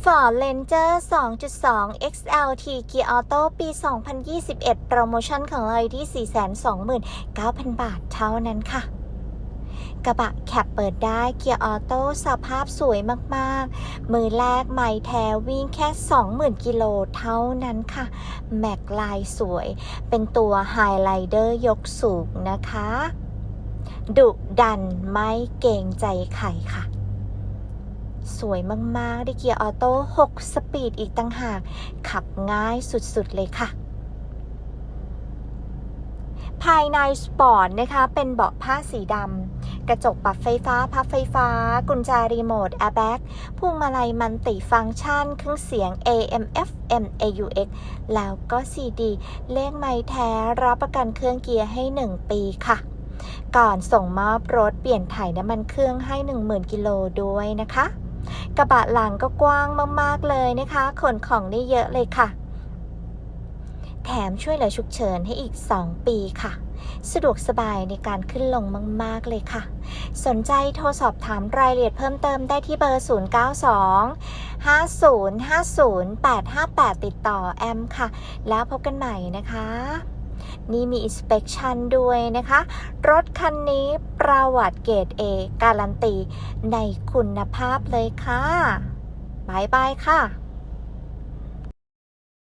Ford Ranger 2.2 XLT Gear Auto ปี 2021 โปรโมชั่นของเราอยู่ที่ 429,000 บาทเท่านั้นค่ะ กระบะแคปเปิดได้เกียร์ออโต้สภาพสวยมากๆ มือแรกไม่แท้วิ่งแค่ 20,000 กิโลเท่านั้นค่ะ แม็กลายสวย เป็นตัวไฮไลเดอร์ยกสูงนะคะ ดุดันไม่เกรงใจใครค่ะ สวยมากๆ ได้เกียร์ออโต้ 6 สปีดอีกตั้งหาก ขับง่ายสุดๆเลยค่ะ ภายในสปอร์ตนะคะ เป็นเบาะผ้าสีดำ กระจกปรับไฟฟ้า พับไฟฟ้า กุญแจรีโมท แอร์แบ็กพวงมาลัยมันติฟังก์ชัน เครื่องเสียง AM FM AUX แล้วก็ CD เลขไม้แท้ รับประกันเครื่องเกียร์ให้ 1 ปีค่ะก่อนส่งมอบรถเปลี่ยนถ่ายน้ำมันเครื่องให้ 10,000 กิโลด้วยนะคะ กระบะหลังก็กว้างมากๆเลยนะคะ ขนของได้เยอะเลยค่ะ แถมช่วยเหลือฉุกเฉินให้อีก 2 ปีค่ะ สะดวกสบายในการขึ้นลงมาก ๆ เลยค่ะ สนใจโทรสอบถามรายละเอียดเพิ่มเติมได้ที่เบอร์ 092 5050 858 ติดต่อแอมค่ะ แล้วพบกันใหม่นะคะ นี่มี inspection ด้วยนะคะ รถคันนี้ประวัติเกรด A การันตีในคุณภาพเลยค่ะบายบายค่ะ